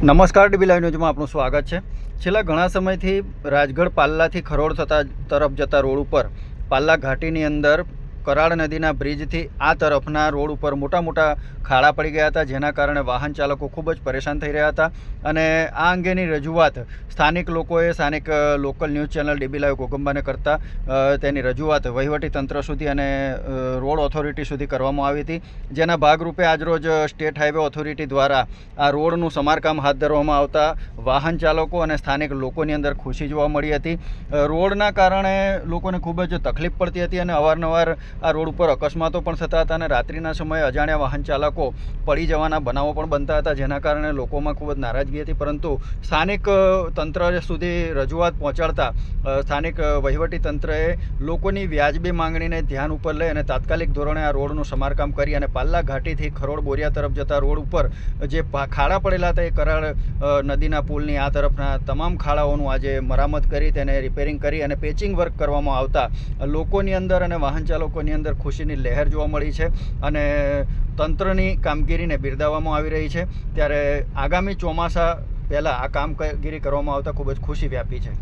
નમસ્કાર dB live ન્યૂઝમાં આપનું સ્વાગત છે. છેલ્લા ઘણા સમયથી રાજગઢ પાલ્લાથી ખરોડ થતા તરફ જતા રોડ ઉપર પાલ્લા ઘાટીની અંદર કરાળ નદીના બ્રિજથી આ તરફના રોડ ઉપર મોટા મોટા ખાડા પડી ગયા હતા, જેના કારણે વાહન ચાલકો ખૂબ જ પરેશાન થઈ રહ્યા હતા. અને આ અંગેની રજૂઆત સ્થાનિક લોકોએ સ્થાનિક local news channel DB live કોકંબાને કરતા તેની રજૂઆત વહીવટી તંત્ર સુધી અને રોડ ઓથોરિટી સુધી કરવામાં આવી હતી. જેના ભાગરૂપે આજરોજ સ્ટેટ હાઈવે ઓથોરિટી દ્વારા આ રોડનું સમારકામ હાથ ધરવામાં આવતા વાહન ચાલકો અને સ્થાનિક લોકોની અંદર ખુશી જોવા મળી હતી. રોડના કારણે લોકોને ખૂબ જ તકલીફ પડતી હતી અને અવારનવાર આ રોડ ઉપર અકસ્માતો પણ થતા હતા અને રાત્રિના સમયે અજાણ્યા વાહન ચાલકો પડી જવાના બનાવો પણ બનતા હતા, જેના કારણે લોકોમાં ખૂબ જ નારાજગી હતી. પરંતુ સ્થાનિક તંત્ર સુધી રજૂઆત પહોંચાડતા સ્થાનિક વહીવટી તંત્રએ લોકોની વ્યાજબી માંગણીને ધ્યાન ઉપર લઈ અને તાત્કાલિક ધોરણે આ રોડનું સમારકામ કરી અને પાલ્લા ઘાટીથી ખરોડ બોરિયા તરફ જતા રોડ ઉપર જે ખાડા પડેલા હતા એ કરાળ નદીના પુલની આ તરફના તમામ ખાડાઓનું આજે મરામત કરી તેને રિપેરિંગ કરી અને પેચિંગ વર્ક કરવામાં આવતા લોકોની અંદર અને વાહન ચાલકોની અંદર ખુશીની લહેર જોવા મળી છે અને તંત્રની કામગીરીને બિરદાવવામાં આવી રહી છે. ત્યારે આગામી ચોમાસા પહેલાં આ કામગીરી કરવામાં આવતા ખૂબ જ ખુશી વ્યાપી છે.